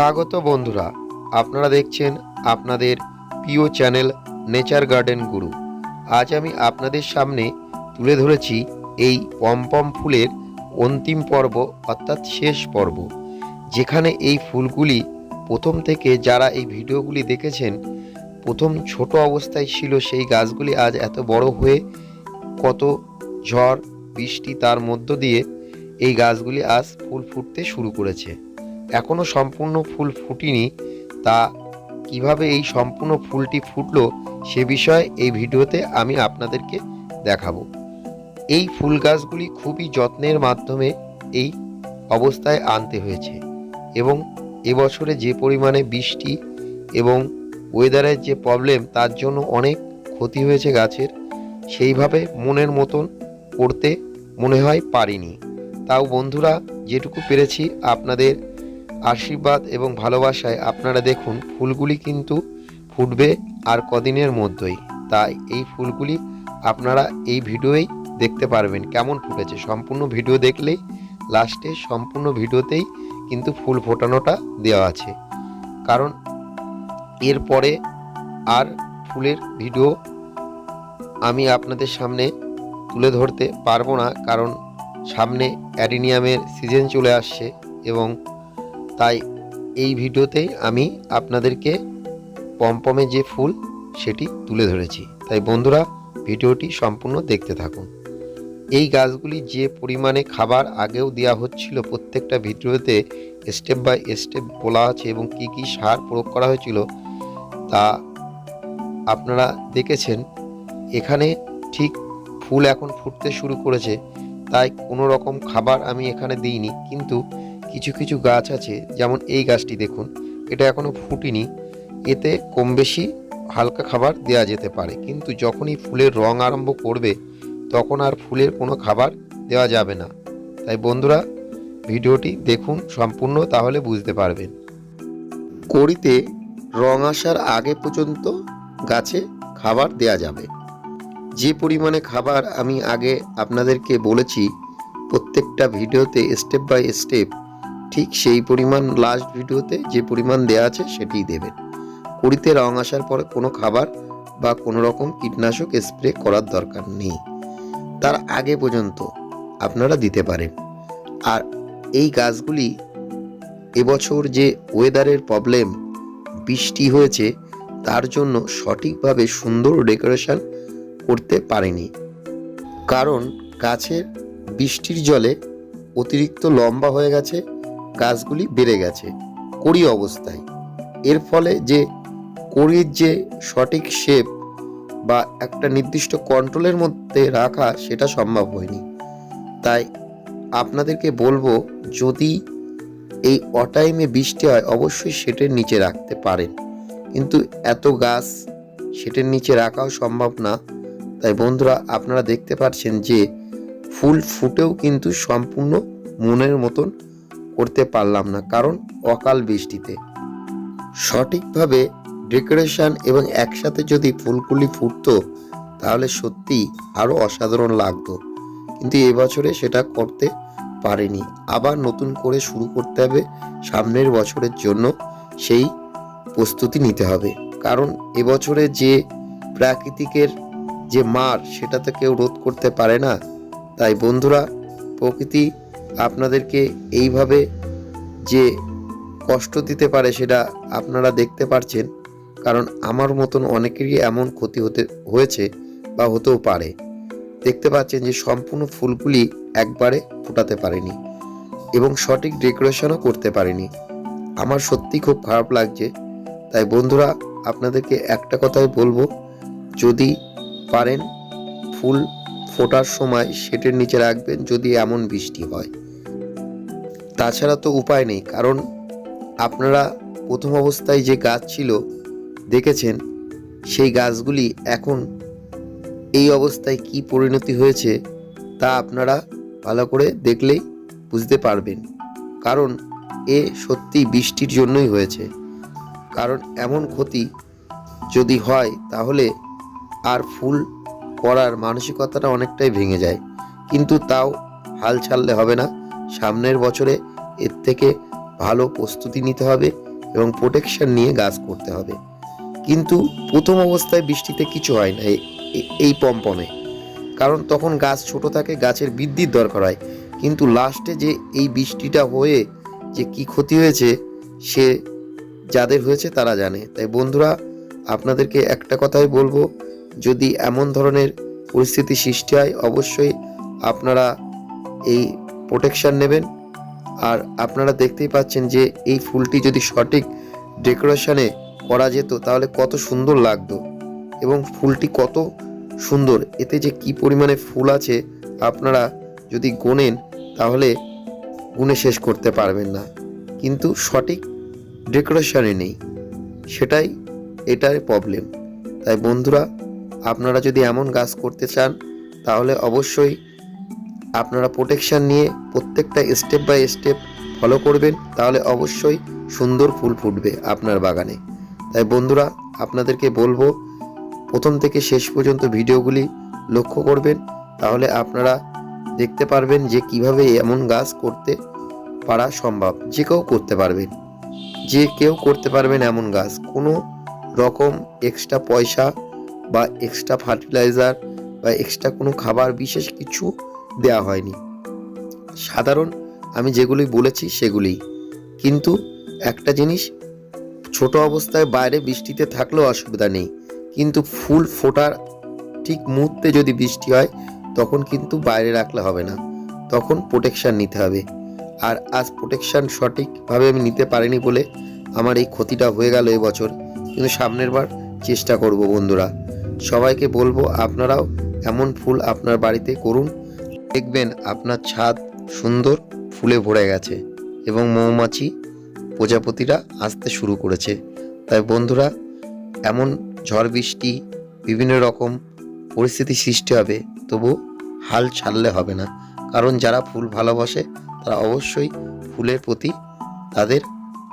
স্বাগত বন্ধুরা, আপনারা দেখছেন আপনাদের প্রিয় চ্যানেল নেচার গার্ডেন গুরু। আজ আমি আপনাদের সামনে তুলে ধরেছি এই পমপম ফুলের অন্তিম পর্ব, অর্থাৎ শেষ পর্ব। যেখানে এই ফুলগুলি প্রথম থেকে যারা এই ভিডিওগুলি দেখেছেন, প্রথম ছোট অবস্থায় ছিল সেই গাছগুলি আজ এত বড় হয়ে কত ঝড়, বৃষ্টি তার মধ্য দিয়ে এই গাছগুলি আজ ফুল ফুটতে শুরু করেছে। এখনও সম্পূর্ণ ফুল ফুটিনি, তা কীভাবে এই সম্পূর্ণ ফুলটি ফুটলো সে বিষয়ে এই ভিডিওতে আমি আপনাদেরকে দেখাবো। এই ফুল গাছগুলি খুবই যত্নের মাধ্যমে এই অবস্থায় আনতে হয়েছে এবং এবছরে যে পরিমাণে বৃষ্টি এবং ওয়েদারের যে প্রবলেম তার জন্য অনেক ক্ষতি হয়েছে গাছের, সেইভাবে মনের মতন করতে মনে হয় পারিনি। তাও বন্ধুরা, যেটুকু পেরেছি আপনাদের আশীর্বাদ এবং ভালোবাসায় আপনারা দেখুন, ফুলগুলি কিন্তু ফুটবে আর কদিনের মধ্যেই। তাই এই ফুলগুলি আপনারা এই ভিডিওই দেখতে পারবেন কেমন ফুটেছে। সম্পূর্ণ ভিডিও দেখলেই লাস্টে সম্পূর্ণ ভিডিওতেই কিন্তু ফুল ফোটানোটা দেওয়া আছে। কারণ এরপরে আর ফুলের ভিডিও আমি আপনাদের সামনে তুলে ধরতে পারব না, কারণ সামনে অ্যাডিনিয়ামের সিজন চলে আসছে এবং তাই এই ভিডিওতেই আমি আপনাদেরকে পমপমে যে ফুল সেটি তুলে ধরেছি। তাই বন্ধুরা, ভিডিওটি সম্পূর্ণ দেখতে থাকুন। এই গাছগুলি যে পরিমাণে খাবার আগেও দেওয়া হচ্ছিল প্রত্যেকটা ভিডিওতে স্টেপ বাই স্টেপ বলা আছে এবং কি কি সার প্রয়োগ করা হয়েছিল, তা আপনারা দেখেছেন। এখানে ঠিক ফুল এখন ফুটতে শুরু করেছে, তাই কোনো রকম খাবার আমি এখানে দিইনি। কিন্তু কিছু কিছু গাছ আছে, যেমন এই গাছটি দেখুন, এটা এখনও ফুটিনি। এতে কম বেশি হালকা খাবার দেওয়া যেতে পারে, কিন্তু যখনই ফুলের রং আরম্ভ করবে, তখন আর ফুলের কোনো খাবার দেওয়া যাবে না। তাই বন্ধুরা, ভিডিওটি দেখুন সম্পূর্ণ, তাহলে বুঝতে পারবেন। কড়িতে রং আসার আগে পর্যন্ত গাছে খাবার দেয়া যাবে। যে পরিমাণে খাবার আমি আগে আপনাদেরকে বলেছি, প্রত্যেকটা ভিডিওতে স্টেপ বাই স্টেপ ঠিক সেই পরিমাণ লাস্ট ভিডিওতে যে পরিমাণ দেওয়া আছে সেটিই দেবেন। কুড়িতে রং আসার পরে কোনো খাবার বা কোনো রকম কীটনাশক স্প্রে করার দরকার নেই। তার আগে পর্যন্ত আপনারা দিতে পারেন। আর এই গাছগুলি এবছর যে ওয়েদারের প্রবলেম বৃষ্টি হয়েছে, তার জন্য সঠিকভাবে সুন্দর ডেকোরেশন করতে পারেনি। কারণ গাছের বৃষ্টির জলে অতিরিক্ত লম্বা হয়ে গেছে গাছগুলি বেড়ে গেছে কড়ি অবস্থায়। এর ফলে যে কড়ির যে সঠিক শেপ বা একটা নির্দিষ্ট কন্ট্রোলের মধ্যে রাখা সেটা সম্ভব হয়নি। তাই আপনাদেরকে বলব, যদি এই অটাইমে বৃষ্টি হয়, অবশ্যই সেটের নিচে রাখতে পারেন। কিন্তু এত গাছ সেটের নিচে রাখাও সম্ভব না। তাই বন্ধুরা, আপনারা দেখতে পাচ্ছেন যে ফুল ফুটেও কিন্তু সম্পূর্ণ মনের মতন করতে পারলাম না, কারণ অকাল বৃষ্টিতে। সঠিকভাবে ডেকোরেশন এবং একসাথে যদি ফুলগুলি ফুটতো, তাহলে সত্যি আরও অসাধারণ লাগতো। কিন্তু এবছরে সেটা করতে পারেনি। আবার নতুন করে শুরু করতে হবে সামনের বছরের জন্য সেই প্রস্তুতি নিতে হবে। কারণ এবছরে যে প্রাকৃতিকের যে মার, সেটা তো কেউ রোধ করতে পারে না। তাই বন্ধুরা, প্রকৃতি আপনাদেরকে এইভাবে যে কষ্ট দিতে পারে সেটা আপনারা দেখতে পারছেন, কারণ আমার মতন অনেকেরই এমন ক্ষতি হতে, হয়েছে বা হতেও পারে। দেখতে পাচ্ছেন যে সম্পূর্ণ ফুলগুলি একবারে ফোটাতে পারেনি এবং সঠিক ডেকোরেশনও করতে পারেনি। আমার সত্যি খুব খারাপ লাগছে। তাই বন্ধুরা, আপনাদেরকে একটা কথাই বলব, যদি পারেন ফুল ফোটার সময় সেটের নিচে রাখবেন যদি এমন বৃষ্টি হয়। তাছাড়া তো উপায় নেই, কারণ আপনারা প্রথম অবস্থায় যে গাছ ছিল দেখেছেন, সেই গাছগুলি এখন এই অবস্থায় কি পরিণতি হয়েছে তা আপনারা ভালো করে দেখলেই বুঝতে পারবেন। কারণ এ সত্যি বৃষ্টির জন্যই হয়েছে। কারণ এমন ক্ষতি যদি হয়, তাহলে আর ফুল করার মানসিকতাটা অনেকটাই ভেঙে যায়। কিন্তু তাও হাল ছাড়লে হবে না। সামনের বছরে এর থেকে ভালো প্রস্তুতি নিতে হবে এবং প্রোটেকশন নিয়ে গাছ করতে হবে। কিন্তু প্রথম অবস্থায় বৃষ্টিতে কিছু হয় না এই পম্পমে কারণ তখন গাছ ছোট থাকে, গাছের বৃদ্ধির দরকার হয়। কিন্তু লাস্টে যে এই বৃষ্টিটা হয়ে যে কি ক্ষতি হয়েছে, সে যাদের হয়েছে তারা জানে। তাই বন্ধুরা, আপনাদেরকে একটা কথাই বলব যদি এমন ধরনের পরিস্থিতি সৃষ্টি হয়, অবশ্যই আপনারা এই প্রোটেকশান নেবেন। আর আপনারা দেখতেই পাচ্ছেন যে এই ফুলটি যদি সঠিক ডেকোরেশনে করা যেত, তাহলে কত সুন্দর লাগতো এবং ফুলটি কত সুন্দর। এতে যে কি পরিমাণে ফুল আছে, আপনারা যদি গোনেন, তাহলে গুনে শেষ করতে পারবেন না। কিন্তু সঠিক ডেকোরেশনে নেই। সেটাই এটার প্রবলেম তাই বন্ধুরা আপনারা যদি এমন গাছ করতে চান, তাহলে অবশ্যই আপনারা প্রোটেকশান নিয়ে প্রত্যেকটা স্টেপ বাই স্টেপ ফলো করবেন, তাহলে অবশ্যই সুন্দর ফুল ফুটবে আপনার বাগানে। তাই বন্ধুরা, আপনাদেরকে বলব, প্রথম থেকে শেষ পর্যন্ত ভিডিওগুলি লক্ষ্য করবেন, তাহলে আপনারা দেখতে পারবেন যে কীভাবে এমন গাছ করতে পারা সম্ভব। যে কেউ করতে পারবেন, যে কেউ করতে পারবেন এমন গাছ। কোনো রকম এক্সট্রা পয়সা বা এক্সট্রা ফার্টিলাইজার বা এক্সট্রা কোনো খাবার বিশেষ কিছু দেওয়া হয়নি। সাধারণ আমি যেগুলি বলেছি সেগুলি। কিন্তু একটা জিনিস, ছোট অবস্থায় বাইরে বৃষ্টিতে থাকলেও অসুবিধা নেই। কিন্তু ফুল ফোটার ঠিক মুহূর্তে যদি বৃষ্টি হয়, তখন কিন্তু বাইরে রাখলে হবে না। তখন প্রোটেকশান নিতে হবে। আর আজ প্রোটেকশান সঠিকভাবে আমি নিতে পারিনি বলে আমার এই ক্ষতিটা হয়ে গেল এবছর কিন্তু সামনের বার চেষ্টা করব বন্ধুরা। সবাইকে বলব আপনারাও এমন ফুল আপনার বাড়িতে করুন। দেখবেন আপনার ছাদ সুন্দর ফুলে ভরে গেছে এবং মৌমাছি প্রজাপতিরা আসতে শুরু করেছে। তাই বন্ধুরা, এমন ঝড় বৃষ্টি, বিভিন্ন রকম পরিস্থিতি সৃষ্টি হবে, তবু হাল ছাড়লে হবে না। কারণ যারা ফুল ভালোবাসে, তারা অবশ্যই ফুলের প্রতি তাদের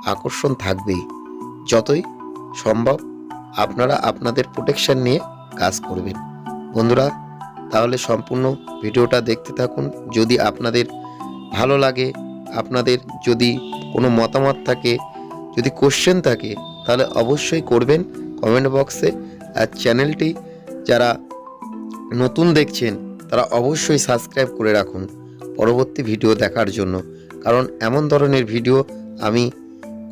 আকর্ষণ থাকবেই। যতই সম্ভব আপনারা আপনাদের প্রোটেকশন নিয়ে কাজ করবেন বন্ধুরা, তাহলে সম্পূর্ণ ভিডিওটা দেখতে থাকুন। যদি আপনাদের ভালো লাগে, আপনাদের যদি কোনো মতামত থাকে, যদি কোশ্চেন থাকে, তাহলে অবশ্যই করবেন কমেন্ট বক্সে আর চ্যানেলটি যারা নতুন দেখছেন, তারা অবশ্যই সাবস্ক্রাইব করে রাখুন পরবর্তী ভিডিও দেখার জন্য। কারণ এমন ধরনের ভিডিও আমি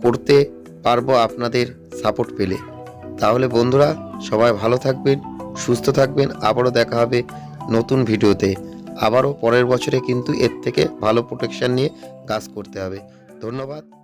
করতে পারব আপনাদের সাপোর্ট পেলে। তাহলে বন্ধুরা, সবাই ভালো থাকবেন। সুস্থ থাকবেন, আবারও দেখা হবে নতুন ভিডিওতে। আবারও পরের বছরে কিন্তু এর থেকে ভালো প্রোটেকশান নিয়ে কাজ করতে হবে। ধন্যবাদ।